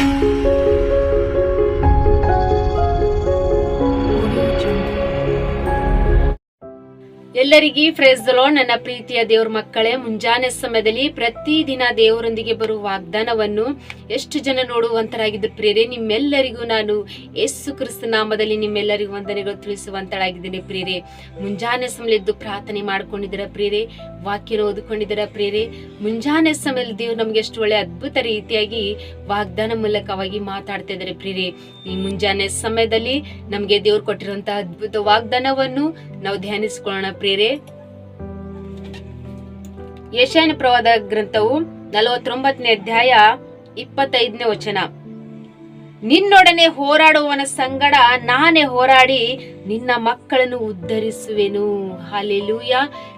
Música ಎಲ್ಲರಿಗೂ ಲಾರ್ಡ್ ನನ್ನ ಪ್ರೀತಿಯ ದೇವ್ರ ಮಕ್ಕಳೇ, ಮುಂಜಾನೆ ಸಮಯದಲ್ಲಿ ಪ್ರತಿದಿನ ದೇವರೊಂದಿಗೆ ಬರುವ ವಾಗ್ದಾನವನ್ನು ಎಷ್ಟು ಜನ ನೋಡುವಂತರಾಗಿದ್ದು ಪ್ರೇರೆ ನಿಮ್ಮೆಲ್ಲರಿಗೂ ನಾನು ಯೇಸು ಕ್ರಿಸ್ತ ನಾಮದಲ್ಲಿ ನಿಮ್ಮೆಲ್ಲರಿಗೂ ವಂದನೆಗಳು ತಿಳಿಸುವಂತಳಾಗಿದ್ದೇನೆ ಪ್ರೇರೆ ಮುಂಜಾನೆ ಸಮಯದ್ದು ಪ್ರಾರ್ಥನೆ ಮಾಡ್ಕೊಂಡಿದ್ದೀರ ಪ್ರೇರೆ ವಾಕ್ಯನ ಓದಿಕೊಂಡಿದ್ದೀರ ಪ್ರೇರೆ ಮುಂಜಾನೆ ಸಮಯದಲ್ಲಿ ದೇವ್ರು ನಮ್ಗೆ ಎಷ್ಟು ಒಳ್ಳೆ ಅದ್ಭುತ ರೀತಿಯಾಗಿ ವಾಗ್ದಾನ ಮೂಲಕವಾಗಿ ಮಾತಾಡ್ತಾ ಇದ್ದಾರೆ ಪ್ರಿಯರೇ. ಈ ಮುಂಜಾನೆ ಸಮಯದಲ್ಲಿ ನಮಗೆ ದೇವ್ರು ಕೊಟ್ಟಿರುವಂತಹ ಅದ್ಭುತ ವಾಗ್ದಾನವನ್ನು ನಾವು ಧ್ಯಾನಿಸಿಕೊಳ್ಳೋಣ ಪ್ರಿಯರೇ ಯಶಾಯನ ಪ್ರವಾದ ಗ್ರಂಥವು ನಲವತ್ತೊಂಬತ್ತನೇ ಅಧ್ಯಾಯ ಇಪ್ಪತ್ತೈದನೇ ವಚನ. ನಿನ್ನೊಡನೆ ಹೋರಾಡುವವನ ಸಂಗಡ ನಾನೇ ಹೋರಾಡಿ ನಿನ್ನ ಮಕ್ಕಳನ್ನು ಉದ್ಧರಿಸುವೆನು. ಹಾಲೆಲೂಯ.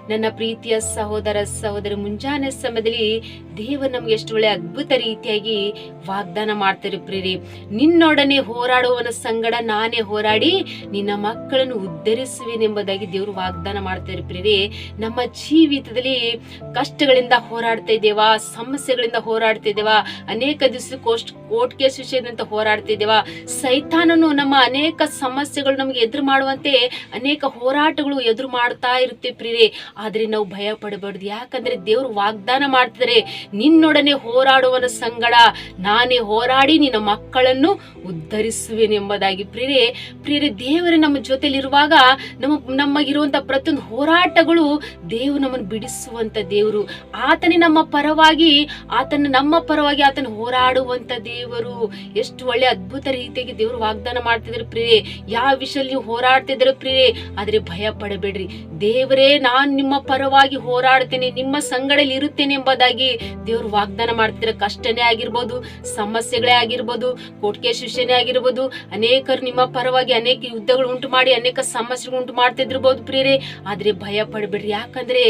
ನನ್ನ ಪ್ರೀತಿಯ ಸಹೋದರ ಸಹೋದರ, ಮುಂಜಾನೆ ಸಮಯದಲ್ಲಿ ದೇವರು ನಮ್ಗೆ ಎಷ್ಟು ಒಳ್ಳೆ ಅದ್ಭುತ ರೀತಿಯಾಗಿ ವಾಗ್ದಾನ ಮಾಡ್ತಾರೆ ಪ್ರೇರಿ ನಿನ್ನೊಡನೆ ಹೋರಾಡುವವನ ಸಂಗಡ ನಾನೇ ಹೋರಾಡಿ ನಿನ್ನ ಮಕ್ಕಳನ್ನು ಉದ್ಧರಿಸುವೆನೆಂಬುದಾಗಿ ದೇವರು ವಾಗ್ದಾನ ಮಾಡ್ತಾರೆ ಪ್ರೇರಿ ನಮ್ಮ ಜೀವಿತದಲ್ಲಿ ಕಷ್ಟಗಳಿಂದ ಹೋರಾಡ್ತಾ ಇದ್ದೇವಾ, ಸಮಸ್ಯೆಗಳಿಂದ ಹೋರಾಡ್ತಾ ಇದ್ದೇವಾ, ಅನೇಕ ದಿವಸ ಕೋಸ್ಟ್ ಕೋರ್ಟ್ ಕೇಸ್ ವಿಷಯದಂತ ಹೋರಾಡ್ತಾ ಸೈತಾನನು ನಮ್ಮ ಅನೇಕ ಸಮಸ್ಯೆಗಳು ನಮಗೆ ಎದುರು ಮಾಡುವಂತೆ ಅನೇಕ ಹೋರಾಟಗಳು ಎದುರು ಮಾಡ್ತಾ ಇರುತ್ತೆ ಪ್ರಿಯರೇ. ಆದ್ರೆ ನಾವು ಭಯ ಪಡಬಾರ್ದು. ಯಾಕಂದ್ರೆ ದೇವರು ವಾಗ್ದಾನ ಮಾಡ್ತಿದ್ರೆ. ನಿನ್ನೊಡನೆ ಹೋರಾಡುವನ ಸಂಗಡ ನಾನೇ ಹೋರಾಡಿ ನಿನ್ನ ಮಕ್ಕಳನ್ನು ಉದ್ಧರಿಸುವೆನೆಂಬುದಾಗಿ ಪ್ರಿಯರೇ. ಪ್ರಿಯರೇ, ದೇವರ ನಮ್ಮ ಜೊತೆಲಿರುವಾಗ ನಮ್ಮ, ನಮಗಿರುವಂತ ಪ್ರತಿಯೊಂದು ಹೋರಾಟಗಳು ದೇವರು ನಮ್ಮನ್ನು ಬಿಡಿಸುವಂತ ದೇವರು. ಆತನೇ ನಮ್ಮ ಪರವಾಗಿ, ಆತನ ನಮ್ಮ ಪರವಾಗಿ ಆತನ ಹೋರಾಡುವಂತ ದೇವರು. ಎಷ್ಟು ಒಳ್ಳೆ ಅದ್ಭುತ ರೀತಿಯಾಗಿ ದೇವರು ವಾಗ್ದಾನ ಮಾಡ್ತಿದ್ದಾರೆ ಪ್ರಿಯೇ ಯಾವ ವಿಷಯದಲ್ಲಿ ನೀವು ಹೋರಾಡ್ತಿದ್ರೆ ಪ್ರಿಯೆ ಆದ್ರೆ ಭಯ ಪಡಬೇಡ್ರಿ. ದೇವರೇ, ನಾನ್ ನಿಮ್ಮ ಪರವಾಗಿ ಹೋರಾಡ್ತೇನೆ, ನಿಮ್ಮ ಸಂಗಡಲ್ಲಿ ಇರುತ್ತೇನೆ ಎಂಬುದಾಗಿ ದೇವರು ವಾಗ್ದಾನ ಮಾಡ್ತಿದ್ರೆ ಕಷ್ಟನೇ ಆಗಿರ್ಬೋದು, ಸಮಸ್ಯೆಗಳೇ ಆಗಿರ್ಬೋದು ಕೋಟ್ಕೆ ಶಿಷ್ಯನೇ ಆಗಿರ್ಬೋದು, ಅನೇಕರು ನಿಮ್ಮ ಪರವಾಗಿ ಅನೇಕ ಯುದ್ಧಗಳು ಉಂಟು ಮಾಡಿ, ಅನೇಕ ಸಮಸ್ಯೆಗಳು ಉಂಟು ಮಾಡ್ತಿದ್ದಿರ್ಬೋದು ಪ್ರಿಯರೇ, ಆದ್ರೆ ಭಯ ಪಡಬೇಡ್ರಿ. ಯಾಕಂದ್ರೆ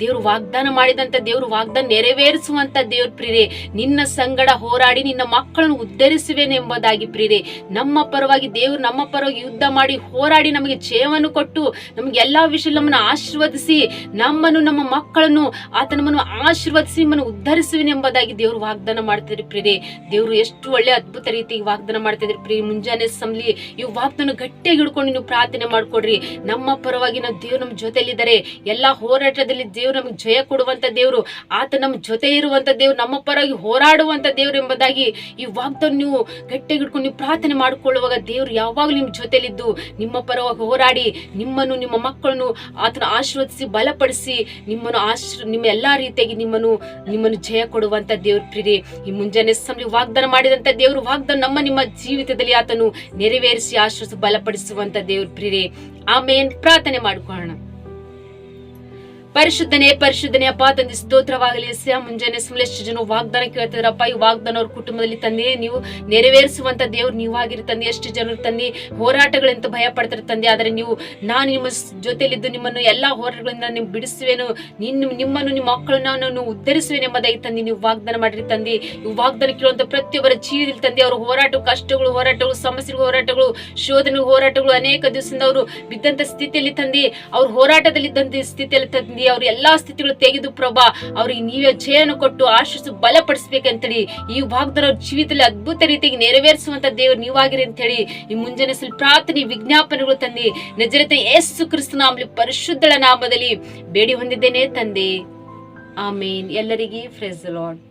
ದೇವ್ರು ವಾಗ್ದಾನ ಮಾಡಿದಂತ, ದೇವ್ರು ವಾಗ್ದಾನ ನೆರವೇರಿಸುವಂತ ದೇವ್ರ ಪ್ರಿಯರೇ, ನಿನ್ನ ಸಂಗಡ ಹೋರಾಡಿ ನಿನ್ನ ಮಕ್ಕಳನ್ನು ಉದ್ಧರಿಸುವೇನೆ ಎಂಬುದಾಗಿ ಪ್ರಿಯರೇ, ನಮ್ಮ ಪರವಾಗಿ ದೇವ್ರು ನಮ್ಮ ಪರವಾಗಿ ಯುದ್ಧ ಮಾಡಿ ಹೋರಾಡಿ ನಮಗೆ ಜಯವನ್ನು ಕೊಟ್ಟು ನಮ್ಗೆ ಎಲ್ಲಾ ವಿಷಯ ನಮ್ಮನ್ನು ಆಶೀರ್ವದಿಸಿ, ನಮ್ಮನ್ನು, ನಮ್ಮ ಮಕ್ಕಳನ್ನು ಆತ ಆಶೀರ್ವದಿಸಿ ನಮ್ಮನ್ನು ಉದ್ಧರಿಸುವಿನ ಎಂಬುದಾಗಿ ದೇವರು ವಾಗ್ದಾನ ಮಾಡ್ತಿದ್ರು ಪ್ರಿಯರೇ. ದೇವರು ಎಷ್ಟು ಒಳ್ಳೆ ಅದ್ಭುತ ರೀತಿ ವಾಗ್ದಾನ ಮಾಡ್ತಿದ್ರಿ ಪ್ರಿಯ ಮುಂಜಾನೆ ಸಂಲಿ ಈ ವಾಗ್ದಾನ ಗಟ್ಟಿಯಾಗಿ ಹಿಡ್ಕೊಂಡು ನೀವು ಪ್ರಾರ್ಥನೆ ಮಾಡ್ಕೊಡ್ರಿ. ನಮ್ಮ ಪರವಾಗಿ ನಾವು ದೇವ್ರು ನಮ್ಮ ಜೊತೆಲಿದ್ದಾರೆ ಎಲ್ಲಾ ಹೋರಾಟದಲ್ಲಿ ದೇವ್ರು ನಮ್ಗೆ ಜಯ ಕೊಡುವಂತ ದೇವ್ರು, ಆತ ನಮ್ಮ ಜೊತೆ ಇರುವಂತ ದೇವ್ರು, ನಮ್ಮ ಪರವಾಗಿ ಹೋರಾಡುವಂತ ದೇವ್ರು ಎಂಬುದಾಗಿ ಈ ವಾಗ್ದಾನ ನೀವು ಗಟ್ಟಿಯಾಗಿ ಹಿಡ್ಕೊಂಡು ನೀವು ಪ್ರಾರ್ಥನೆ ಮಾಡ್ಕೊಳ್ಳುವಾಗ ದೇವ್ರು ಯಾವಾಗಲೂ ನಿಮ್ಮ ಜೊತೆಲಿದ್ದು ನಿಮ್ಮ ಪರವಾಗಿ ಹೋರಾಡಿ ನಿಮ್ಮನ್ನು, ನಿಮ್ಮ ಮಕ್ಕಳನ್ನು ಆತನ ಆಶೀರ್ವದಿಸಿ, ಬಲಪಡಿಸಿ, ನಿಮ್ಮನ್ನು ಆಶ್ರ, ನಿಮ್ಮ ಎಲ್ಲಾ ರೀತಿಯಾಗಿ ನಿಮ್ಮನ್ನು ನಿಮ್ಮನ್ನು ಜಯ ಕೊಡುವಂತ ದೇವ್ರ ಪ್ರೀತಿ. ಈ ಮುಂಜಾನೆ ಸಮಯ ವಾಗ್ದಾನ ಮಾಡಿದಂತ ದೇವರು ವಾಗ್ದಾನ ನಮ್ಮ ನಿಮ್ಮ ಜೀವಿತದಲ್ಲಿ ಆತನು ನೆರವೇರಿಸಿ ಆಶ್ರಯಿಸಿ ಬಲಪಡಿಸುವಂತ ದೇವ್ರ ಪ್ರೀತಿ. ಆಮೇನ್. ಪ್ರಾರ್ಥನೆ ಮಾಡ್ಕೊಳ್ಳೋಣ. ಪರಿಶುದ್ಧನೇ ಪರಿಶುದ್ಧನೇ, ಅಪ್ಪ ತಂದೆ, ಸ್ತೋತ್ರವಾಗಲಿ ಎಸ್ಯ ಮುಂಜಾನೆ ಸುಮ್ಲೆಷ್ಟು ಜನ ವಾಗ್ದಾನ ಕೇಳ್ತಿದ್ರಪ್ಪ ಈ ವಾಗ್ದಾನ ಅವ್ರ ಕುಟುಂಬದಲ್ಲಿ ತಂದೆ, ನೀವು ನೆರವೇರಿಸುವಂತ ದೇವ್ರು ನೀವಾಗಿರಿ ತಂದೆ. ಎಷ್ಟು ಜನರು ತಂದೆ, ಹೋರಾಟಗಳಂತ ಭಯ ಪಡ್ತಾರೆ ತಂದೆ. ಆದ್ರೆ ನೀವು, ನಾನು ನಿಮ್ಮ ಜೊತೆಯಲ್ಲಿದ್ದು ನಿಮ್ಮನ್ನು ಎಲ್ಲಾ ಹೋರಾಟಗಳಿಂದ ನೀವು ಬಿಡಿಸುವೇನು. ನಿನ್ನ, ನಿಮ್ಮನ್ನು, ನಿಮ್ಮ ಮಕ್ಕಳನ್ನ ನಾನು ಎಂಬುದಾಗಿ ತಂದೆ, ನೀವು ವಾಗ್ದಾನ ಮಾಡಿರಿ ತಂದೆ. ಈ ವಾಗ್ದಾನ ಕೇಳುವಂತ ಪ್ರತಿಯೊಬ್ಬರ ಜೀವನದಲ್ಲಿ ತಂದೆ, ಅವರು ಹೋರಾಟ ಕಷ್ಟಗಳು, ಹೋರಾಟಗಳು, ಸಮಸ್ಯೆಗಳು, ಹೋರಾಟಗಳು ಶೋಧನೆ ಹೋರಾಟಗಳು, ಅನೇಕ ದಿವಸದಿಂದ ಅವರು ಬಿದ್ದಂತ ಸ್ಥಿತಿಯಲ್ಲಿ ತಂದೆ. ಅವ್ರ ತಂದೆ ಸ್ಥಿತಿಯಲ್ಲಿ ತಂದೆ. ಅವ್ರ ಎಲ್ಲಾ ಸ್ಥಿತಿಗಳು ತೆಗೆದು ಪ್ರಭಾ, ಅವ್ರಿಗೆ ನೀವೇ ಜಯನ ಕೊಟ್ಟು ಆಶಿಸು ಬಲಪಡಿಸ್ಬೇಕಂತೇಳಿ ಈ ಭಾಗದವ್ರ ಜೀವಿತದಲ್ಲಿ ಅದ್ಭುತ ರೀತಿಯಾಗಿ ನೆರವೇರಿಸುವಂತ ದೇವರು ನೀವಾಗಿರಿ ಅಂತ ಹೇಳಿ ಈ ಮುಂಜಾನೆ ಸ್ವಲ್ಪ ಪ್ರಾರ್ಥನೆ, ವಿಜ್ಞಾಪನೆಗಳು ತಂದಿ ನಜರತೆ ಯೇಸು ಕ್ರಿಸ್ತನಾಮಲಿ ಪರಿಶುದ್ಧಳ ನಾಮದಲ್ಲಿ ಬೇಡಿ ಹೊಂದಿದ್ದೇನೆ ತಂದೆ. ಆಮೇನ್. ಎಲ್ಲರಿಗೆ ಫ್ರೆಸ್ ಲಾರ್ಡ್